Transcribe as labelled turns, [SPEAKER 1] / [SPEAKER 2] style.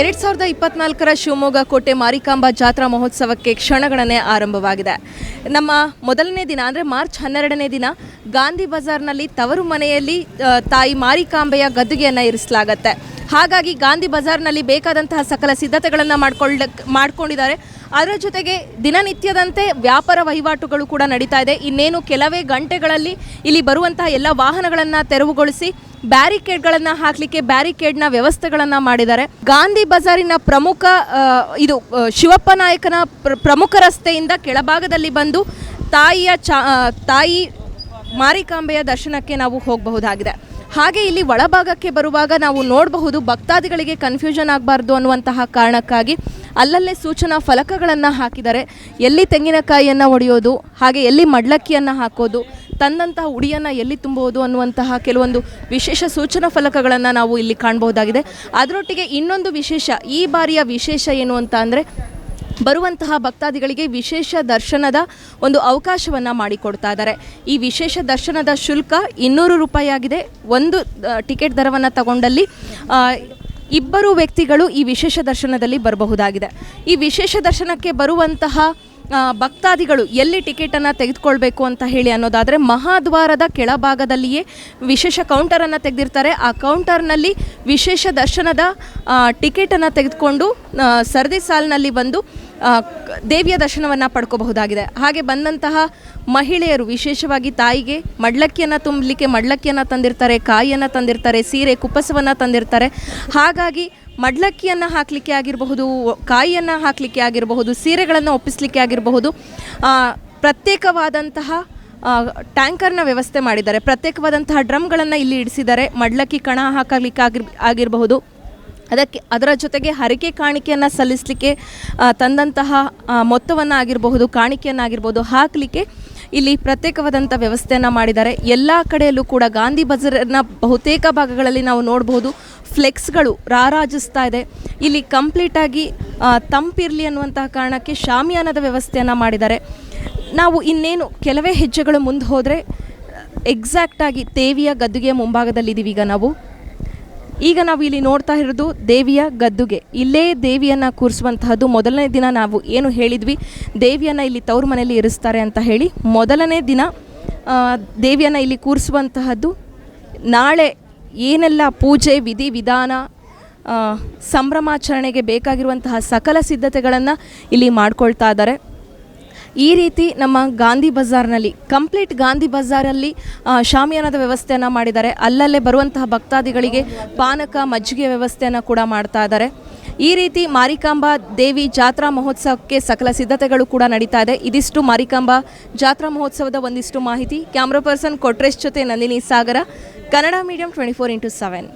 [SPEAKER 1] ಎರಡ್ ಸಾವಿರದ ಇಪ್ಪತ್ನಾಲ್ಕರ ಶಿವಮೊಗ್ಗ ಕೋಟೆ ಮಾರಿಕಾಂಬಾ ಜಾತ್ರಾ ಮಹೋತ್ಸವಕ್ಕೆ ಕ್ಷಣಗಣನೆ ಆರಂಭವಾಗಿದೆ. ನಮ್ಮ ಮೊದಲನೇ ದಿನ ಅಂದರೆ ಮಾರ್ಚ್ ಹನ್ನೆರಡನೇ ದಿನ ಗಾಂಧಿ ಬಜಾರ್ನಲ್ಲಿ ತವರು ಮನೆಯಲ್ಲಿ ತಾಯಿ ಮಾರಿಕಾಂಬೆಯ ಗದ್ದುಗೆಯನ್ನು ಇರಿಸಲಾಗತ್ತೆ. ಹಾಗಾಗಿ ಗಾಂಧಿ ಬಜಾರ್ನಲ್ಲಿ ಬೇಕಾದಂತಹ ಸಕಲ ಸಿದ್ಧತೆಗಳನ್ನು ಮಾಡ್ಕೊಳ್ಳ, ಮಾಡ್ಕೊಂಡಿದ್ದಾರೆ. ಅದರ ಜೊತೆಗೆ ದಿನನಿತ್ಯದಂತೆ ವ್ಯಾಪಾರ ವಹಿವಾಟುಗಳು ಕೂಡ ನಡೀತಾ ಇದೆ. ಇನ್ನೇನು ಕೆಲವೇ ಗಂಟೆಗಳಲ್ಲಿ ಇಲ್ಲಿ ಬರುವಂತಹ ಎಲ್ಲ ವಾಹನಗಳನ್ನು ತೆರವುಗೊಳಿಸಿ ಬ್ಯಾರಿಕೇಡ್ಗಳನ್ನು ಹಾಕಲಿಕ್ಕೆ ಬ್ಯಾರಿಕೇಡ್ನ ವ್ಯವಸ್ಥೆಗಳನ್ನು ಮಾಡಿದ್ದಾರೆ. ಗಾಂಧಿ ಬಜಾರಿನ ಪ್ರಮುಖ ಇದು ಶಿವಪ್ಪ ನಾಯಕನ ಪ್ರ- ಪ್ರಮುಖ ರಸ್ತೆಯಿಂದ ಕೆಳಭಾಗದಲ್ಲಿ ಬಂದು ತಾಯಿಯ ಚಾ ತಾಯಿ ಮಾರಿಕಾಂಬೆಯ ದರ್ಶನಕ್ಕೆ ನಾವು ಹೋಗಬಹುದಾಗಿದೆ. ಹಾಗೆ ಇಲ್ಲಿ ಒಳಭಾಗಕ್ಕೆ ಬರುವಾಗ ನಾವು ನೋಡಬಹುದು ಭಕ್ತಾದಿಗಳಿಗೆ ಕನ್ಫ್ಯೂಷನ್ ಆಗಬಾರ್ದು ಅನ್ನುವಂತಹ ಕಾರಣಕ್ಕಾಗಿ ಅಲ್ಲಲ್ಲೇ ಸೂಚನಾ ಫಲಕಗಳನ್ನು ಹಾಕಿದ್ದಾರೆ. ಎಲ್ಲಿ ತೆಂಗಿನಕಾಯಿಯನ್ನು ಒಡೆಯೋದು, ಹಾಗೆ ಎಲ್ಲಿ ಮಡ್ಲಕ್ಕಿಯನ್ನು ಹಾಕೋದು ತಂದಂತಹ ಉಡಿಯನ್ನು ಎಲ್ಲಿ ತುಂಬಬಹುದು ಅನ್ನುವಂತಹ ಕೆಲವೊಂದು ವಿಶೇಷ ಸೂಚನಾ ಫಲಕಗಳನ್ನು ನಾವು ಇಲ್ಲಿ ಕಾಣಬಹುದಾಗಿದೆ. ಅದರೊಟ್ಟಿಗೆ ಇನ್ನೊಂದು ವಿಶೇಷ, ಈ ಬಾರಿಯ ವಿಶೇಷ ಏನು ಅಂತ ಅಂದರೆ, ಬರುವಂತಹ ಭಕ್ತಾದಿಗಳಿಗೆ ವಿಶೇಷ ದರ್ಶನದ ಒಂದು ಅವಕಾಶವನ್ನು ಮಾಡಿಕೊಡ್ತಾ ಇದ್ದಾರೆ. ಈ ವಿಶೇಷ ದರ್ಶನದ ಶುಲ್ಕ ಇನ್ನೂರು ರೂಪಾಯಿ ಆಗಿದೆ ಒಂದು ಟಿಕೆಟ್ ದರವನ್ನು ತಗೊಂಡಲ್ಲಿ ಇಬ್ಬರು ವ್ಯಕ್ತಿಗಳು ಈ ವಿಶೇಷ ದರ್ಶನದಲ್ಲಿ ಬರಬಹುದಾಗಿದೆ. ಈ ವಿಶೇಷ ದರ್ಶನಕ್ಕೆ ಬರುವಂತಹ ಭಕ್ತಾದಿಗಳು ಎಲ್ಲಿ ಟಿಕೆಟನ್ನು ತೆಗೆದುಕೊಳ್ಬೇಕು ಅಂತ ಹೇಳಿ ಅನ್ನೋದಾದರೆ ಮಹಾದ್ವಾರದ ಕೆಳಭಾಗದಲ್ಲಿಯೇ ವಿಶೇಷ ಕೌಂಟರನ್ನು ತೆಗೆದಿರ್ತಾರೆ. ಆ ಕೌಂಟರ್ನಲ್ಲಿ ವಿಶೇಷ ದರ್ಶನದ ಟಿಕೆಟನ್ನು ತೆಗೆದುಕೊಂಡು ಸರದಿ ಸಾಲಿನಲ್ಲಿ ಬಂದು ದೇವಿಯ ದರ್ಶನವನ್ನು ಪಡ್ಕೋಬಹುದಾಗಿದೆ. ಹಾಗೆ ಬಂದಂತಹ ಮಹಿಳೆಯರು, ವಿಶೇಷವಾಗಿ ತಾಯಿಗೆ ಮಡ್ಲಕ್ಕಿಯನ್ನು ತುಂಬಲಿಕ್ಕೆ ಮಡ್ಲಕ್ಕಿಯನ್ನು ತಂದಿರ್ತಾರೆ, ಕಾಯಿಯನ್ನು ತಂದಿರ್ತಾರೆ, ಸೀರೆ, ಕುಪ್ಪಸವನ್ನು ತಂದಿರ್ತಾರೆ. ಹಾಗಾಗಿ ಮಡ್ಲಕ್ಕಿಯನ್ನು ಹಾಕಲಿಕ್ಕೆ ಆಗಿರಬಹುದು, ಕಾಯಿಯನ್ನು ಹಾಕಲಿಕ್ಕೆ ಆಗಿರಬಹುದು, ಸೀರೆಗಳನ್ನು ಒಪ್ಪಿಸಲಿಕ್ಕೆ ಆಗಿರಬಹುದು ಪ್ರತ್ಯೇಕವಾದಂತಹ ಟ್ಯಾಂಕರ್ನ ವ್ಯವಸ್ಥೆ ಮಾಡಿದ್ದಾರೆ. ಪ್ರತ್ಯೇಕವಾದಂತಹ ಡ್ರಮ್ಗಳನ್ನು ಇಲ್ಲಿ ಇಡಿಸಿದ್ದಾರೆ. ಮಡ್ಲಕ್ಕಿ ಕಣ ಹಾಕಲಿಕ್ಕೆ ಆಗಿರ್, ಆಗಿರಬಹುದು. ಅದಕ್ಕೆ, ಅದರ ಜೊತೆಗೆ ಹರಿಕೆ ಕಾಣಿಕೆಯನ್ನು ಸಲ್ಲಿಸಲಿಕ್ಕೆ ತಂದಂತಹ ಮೊತ್ತವನ್ನು ಆಗಿರಬಹುದು, ಕಾಣಿಕೆಯನ್ನು ಆಗಿರ್ಬೋದು ಹಾಕಲಿಕ್ಕೆ ಇಲ್ಲಿ ಪ್ರತ್ಯೇಕವಾದಂಥ ವ್ಯವಸ್ಥೆಯನ್ನು ಮಾಡಿದ್ದಾರೆ. ಎಲ್ಲ ಕಡೆಯಲ್ಲೂ ಕೂಡ ಗಾಂಧಿ ಬಜಾರ್ನ ಬಹುತೇಕ ಭಾಗಗಳಲ್ಲಿ ನಾವು ನೋಡಬಹುದು ಫ್ಲೆಕ್ಸ್ಗಳು ರಾರಾಜಿಸ್ತಾ ಇದೆ. ಇಲ್ಲಿ ಕಂಪ್ಲೀಟಾಗಿ ತಂಪಿರಲಿ ಅನ್ನುವಂತಹ ಕಾರಣಕ್ಕೆ ಶಾಮಿಯಾನದ ವ್ಯವಸ್ಥೆಯನ್ನು ಮಾಡಿದ್ದಾರೆ. ನಾವು ಇನ್ನೇನು ಕೆಲವೇ ಹೆಜ್ಜೆಗಳು ಮುಂದೆ ಹೋದರೆ ಎಕ್ಸಾಕ್ಟಾಗಿ ದೇವಿಯ ಗದ್ದುಗೆಯ ಮುಂಭಾಗದಲ್ಲಿದ್ದೀವಿ ಈಗ ನಾವು. ಈಗ ನಾವು ಇಲ್ಲಿ ನೋಡ್ತಾ ಇರೋದು ದೇವಿಯ ಗದ್ದುಗೆ. ಇಲ್ಲೇ ದೇವಿಯನ್ನು ಕೂರಿಸುವಂತಹದ್ದು ಮೊದಲನೇ ದಿನ ನಾವು ಏನು ಹೇಳಿದ್ವಿ, ದೇವಿಯನ್ನು ಇಲ್ಲಿ ತವ್ರ ಮನೆಯಲ್ಲಿ ಇರಿಸ್ತಾರೆ ಅಂತ ಹೇಳಿ ಮೊದಲನೇ ದಿನ ದೇವಿಯನ್ನ ಇಲ್ಲಿ ಕೂರಿಸುವಂತಹದ್ದು ನಾಳೆ ಏನೆಲ್ಲ ಪೂಜೆ, ವಿಧಿ ವಿಧಾನ ಸಂಭ್ರಮಾಚರಣೆಗೆ ಬೇಕಾಗಿರುವಂತಹ ಸಕಲ ಸಿದ್ಧತೆಗಳನ್ನು ಇಲ್ಲಿ ಮಾಡ್ಕೊಳ್ತಾ ಇದ್ದಾರೆ. ಈ ರೀತಿ ನಮ್ಮ ಗಾಂಧಿ ಬಜಾರ್ನಲ್ಲಿ ಕಂಪ್ಲೀಟ್ ಗಾಂಧಿ ಬಜಾರಲ್ಲಿ ಶಾಮಿಯಾನದ ವ್ಯವಸ್ಥೆಯನ್ನು ಮಾಡಿದ್ದಾರೆ. ಅಲ್ಲಲ್ಲೇ ಬರುವಂತಹ ಭಕ್ತಾದಿಗಳಿಗೆ ಪಾನಕ, ಮಜ್ಜಿಗೆ ವ್ಯವಸ್ಥೆಯನ್ನು ಕೂಡ ಮಾಡ್ತಾ ಇದ್ದಾರೆ. ಈ ರೀತಿ ಮಾರಿಕಾಂಬಾ ದೇವಿ ಜಾತ್ರಾ ಮಹೋತ್ಸವಕ್ಕೆ ಸಕಲ ಸಿದ್ಧತೆಗಳು ಕೂಡ ನಡೀತಾ ಇದೆ. ಇದಿಷ್ಟು ಮಾರಿಕಾಂಬಾ ಜಾತ್ರಾ ಮಹೋತ್ಸವದ ಒಂದಿಷ್ಟು ಮಾಹಿತಿ. ಕ್ಯಾಮ್ರಾ ಪರ್ಸನ್ ಕೊಟ್ರೇಶ್ ಜೊತೆ Nandini Sagara. Kannada medium twenty four into seven.